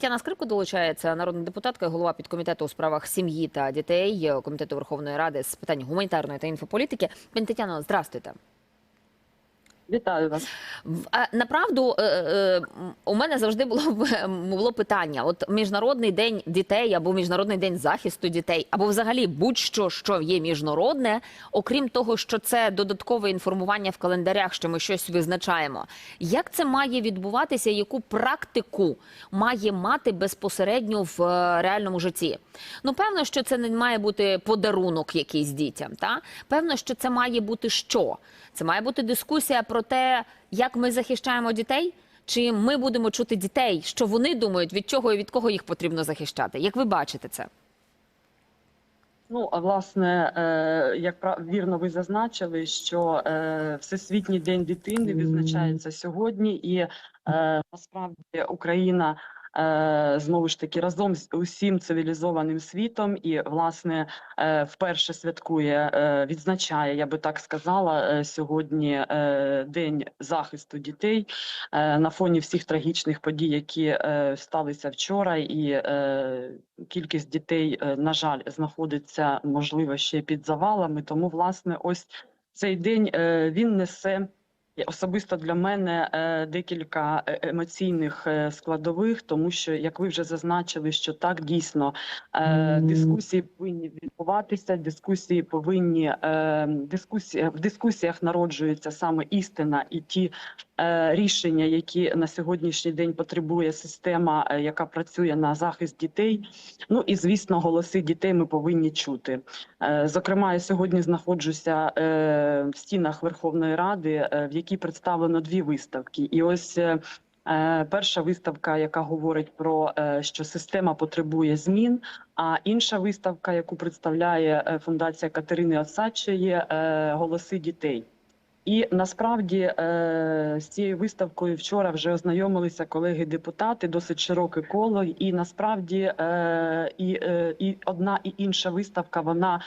Тетяна Скрипко долучається, народна депутатка, голова підкомітету у справах сім'ї та дітей е, комітету Верховної Ради з питань гуманітарної та інфополітики. Пані Тетяно, здрастуйте. Вітаю вас. Направду е, е, м, у мене завжди було було питання: от міжнародний день дітей або міжнародний день захисту дітей, або взагалі будь-що, що є міжнародне, окрім того, що це додаткове інформування в календарях, що ми щось визначаємо. Як це має відбуватися? Яку практику має мати безпосередньо в е, реальному житті? Ну, певно, що це не має бути подарунок якийсь дітям. Та певно, що це має бути що? Це має бути дискусія про те, як ми захищаємо дітей, чи ми будемо чути дітей, що вони думають, від чого і від кого їх потрібно захищати. Як ви бачите це? Ну, а власне, е, як вірно ви зазначили, що е, Всесвітній день дитини відзначається сьогодні, і е, насправді Україна знову ж таки разом з усім цивілізованим світом і власне е, вперше святкує, е, відзначає, я би так сказала, е, сьогодні е, День захисту дітей е, на фоні всіх трагічних подій, які е, сталися вчора, і е, кількість дітей, е, на жаль, знаходиться можливо ще під завалами. Тому, власне, ось цей день е, він несе. Особисто для мене е, декілька е, емоційних е, складових, тому що, як ви вже зазначили, що так дійсно дискусії повинні відбуватися, дискусії повинні в дискусіях народжується саме істина і ті рішення, які на сьогоднішній день потребує система, яка працює на захист дітей. Ну і звісно, голоси дітей ми повинні чути. Зокрема, я сьогодні знаходжуся в стінах Верховної Ради, в якій представлено дві виставки. І ось е, е, перша виставка, яка говорить про е, що система потребує змін. А інша виставка, яку представляє фундація Катерини Осадчої, е, голоси дітей. І насправді з цією виставкою вчора вже ознайомилися колеги-депутати, досить широке коло. І насправді і, і одна і інша виставка вона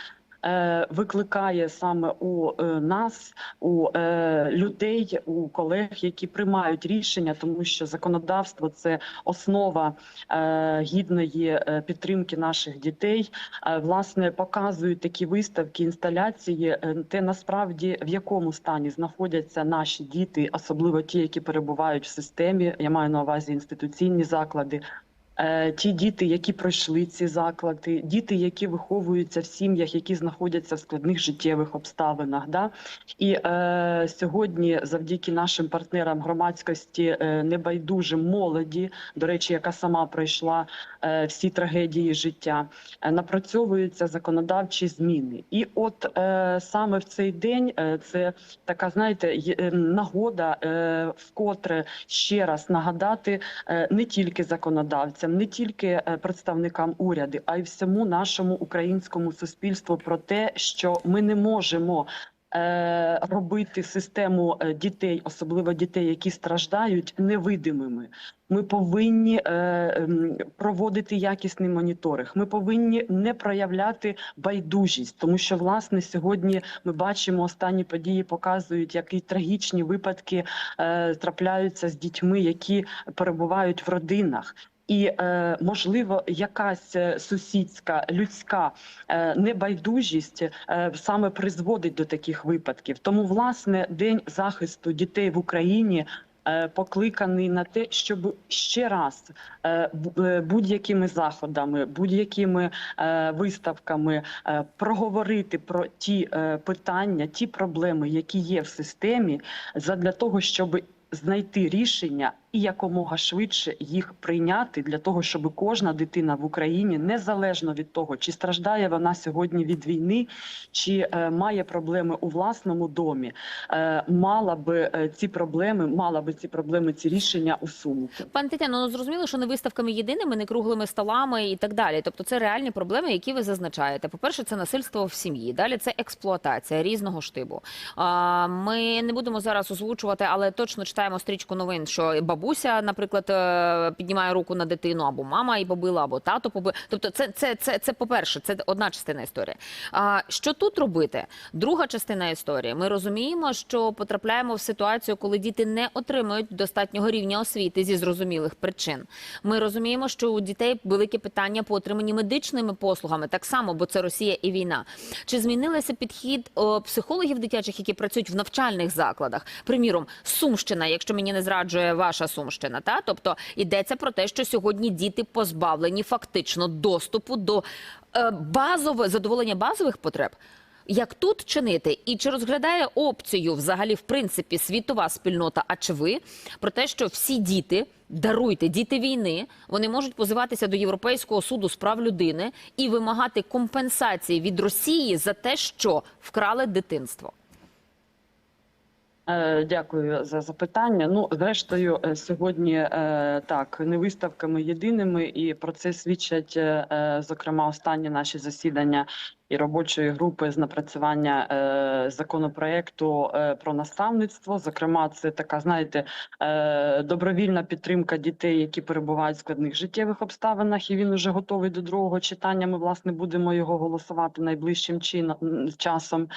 викликає саме у е, нас, у е, людей, у колег, які приймають рішення, тому що законодавство це основа е, гідної е, підтримки наших дітей. Е, власне показують такі виставки, інсталяції, е, те насправді в якому стані знаходяться наші діти, особливо ті, які перебувають в системі. Я маю на увазі інституційні заклади. Е, Ті діти, які пройшли ці заклади, діти, які виховуються в сім'ях, які знаходяться в складних життєвих обставинах. Да? І е, сьогодні, завдяки нашим партнерам громадськості, е, небайдужим молоді, до речі, яка сама пройшла е, всі трагедії життя, е, напрацьовуються законодавчі зміни. І от е, саме в цей день е, це така, знаєте, е, нагода е, вкотре ще раз нагадати е, не тільки законодавцям, не тільки е, представникам уряду, а й всьому нашому українському суспільству про те, що ми не можемо. е, Робити систему е, дітей, особливо дітей, які страждають, невидимими. Ми повинні проводити якісний моніторинг. Ми повинні не проявляти байдужість, тому що власне сьогодні ми бачимо останні події, показують, які трагічні випадки трапляються з дітьми, які перебувають в родинах. І е, можливо, якась е, сусідська людська е, небайдужість саме призводить до таких випадків. Тому, власне, день захисту дітей в Україні покликаний на те, щоб ще раз бу- будь-якими заходами, будь-якими виставками проговорити про ті питання, ті проблеми, які є в системі, задля того, щоб знайти рішення і якомога швидше їх прийняти для того, щоб кожна дитина в Україні, незалежно від того, чи страждає вона сьогодні від війни, чи е, має проблеми у власному домі, е, мала би е, ці проблеми, мала би ці проблеми, ці рішення усунути. Пане Тетяно, ну зрозуміло, що не виставками єдиними, не круглими столами і так далі. Тобто, це реальні проблеми, які ви зазначаєте. По перше, це насильство в сім'ї. Далі це експлуатація різного штибу. А, Ми не будемо зараз озвучувати, але точно читаємо стрічку новин, що бабуся бабуся, наприклад, е, піднімає руку на дитину, або мама її побила, або тато побив. Тобто, це, це, це, це по-перше, це одна частина історії. А що тут робити? Друга частина історії. Ми розуміємо, що потрапляємо в ситуацію, коли діти не отримують достатнього рівня освіти зі зрозумілих причин. Ми розуміємо, що у дітей велике питання по отриманні медичними послугами, так само, бо це Росія і війна. Чи змінилися підхід психологів дитячих, які працюють в навчальних закладах? Приміром, Сумщина, якщо мені не зраджує ваша Сумщина, та тобто йдеться про те, що сьогодні діти позбавлені фактично доступу до е, базове задоволення базових потреб. Як тут чинити, і чи розглядає опцію взагалі в принципі світова спільнота? А чи ви про те, що всі діти даруйте діти війни, вони можуть позиватися до Європейського суду з прав людини і вимагати компенсації від Росії за те, що вкрали дитинство? Е, Дякую за запитання. Ну, зрештою, е, сьогодні е, так не виставками єдиними, і про це свідчать зокрема останні наші засідання і робочої групи з напрацювання законопроекту про наставництво. Зокрема, це така, знаєте, добровільна підтримка дітей, які перебувають в складних життєвих обставинах, і він уже готовий до другого читання. Ми власне будемо його голосувати найближчим чином часом.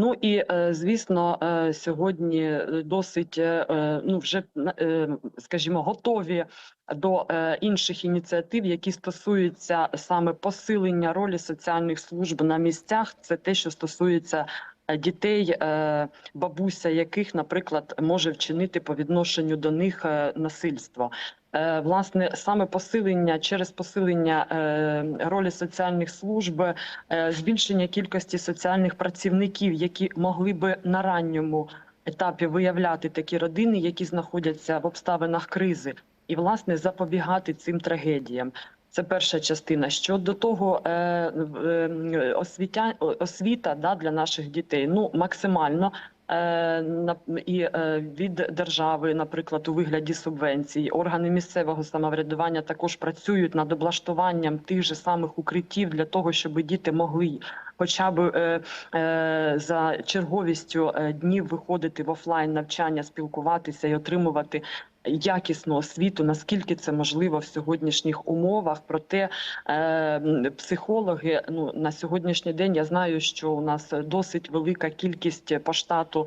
Ну і е, звісно, е, сьогодні е, досить ну вже скажімо, готові до інших ініціатив, які стосуються саме посилення ролі соціальних служб на місцях. Це те, що стосується дітей, бабуся яких, наприклад, може вчинити по відношенню до них насильство. Е, Власне, саме посилення через посилення е, ролі соціальних служб, е, збільшення кількості соціальних працівників, які могли би на ранньому етапі виявляти такі родини, які знаходяться в обставинах кризи, і власне запобігати цим трагедіям. Це перша частина. Щодо того, освітя, освіта да, для наших дітей ну максимально. Е, І е, від держави, наприклад, у вигляді субвенцій, органи місцевого самоврядування також працюють над облаштуванням тих же самих укриттів для того, щоб діти могли хоча б е, за черговістю днів виходити в офлайн навчання, спілкуватися і отримувати якісну освіту, наскільки це можливо в сьогоднішніх умовах. Проте е, психологи ну на сьогоднішній день я знаю, що у нас досить велика кількість по штату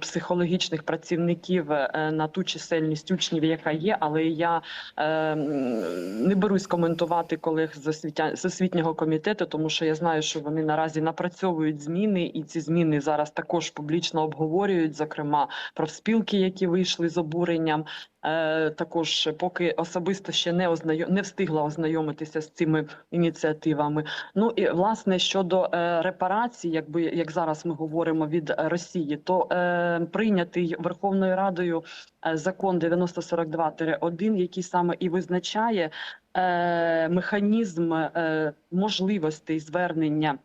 психологічних працівників е, на ту чисельність учнів, яка є, але я е, не берусь коментувати колег з освітя з освітнього комітету, тому що я знаю, що вони наразі напрацьовують зміни, і ці зміни зараз також публічно обговорюють, зокрема профспілки, які вийшли з обуренням. Е, також поки особисто ще не ознайом не встигла ознайомитися з цими ініціативами. Ну і власне щодо е, репарацій, якби як зараз ми говоримо від Росії, то е, прийнятий Верховною Радою е, закон 9042-1, який саме і визначає е, механізм е, можливостей звернення.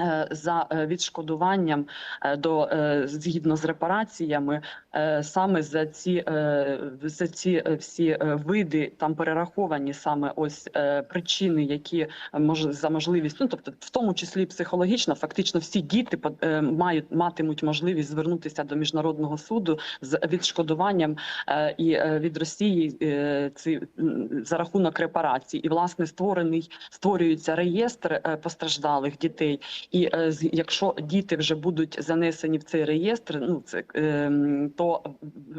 Е, За е, відшкодуванням е, до згідно з репараціями, саме за ці за ці всі види там перераховані саме ось причини, які мож за можливість, ну тобто, в тому числі психологічно, фактично всі діти мають матимуть можливість звернутися до міжнародного суду з відшкодуванням і від Росії ці за рахунок репарацій. І власне створений створюється реєстр постраждалих дітей. І е, якщо діти вже будуть занесені в цей реєстр, ну це ем, то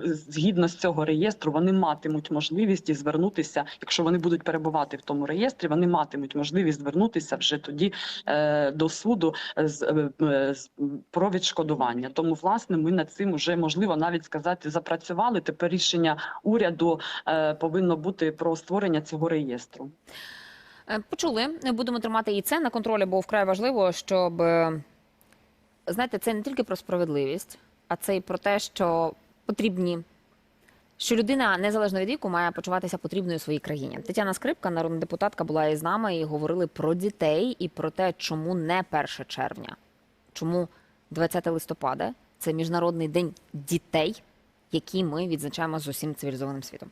згідно з цього реєстру вони матимуть можливість і звернутися, якщо вони будуть перебувати в тому реєстрі, вони матимуть можливість звернутися вже тоді е, до суду з, е, е, про відшкодування. Тому власне ми над цим вже можливо навіть сказати запрацювали. Тепер рішення уряду е, повинно бути про створення цього реєстру. Е, Почули, будемо тримати і це на контролі, бо вкрай важливо, щоб е, знаєте, це не тільки про справедливість, а це і про те, що потрібні. Що людина незалежно від віку має почуватися потрібною своїй країні. Тетяна Скрипка, народна депутатка, була із нами і говорили про дітей і про те, чому не 1 червня, чому 20 листопада це міжнародний день дітей, який ми відзначаємо з усім цивілізованим світом.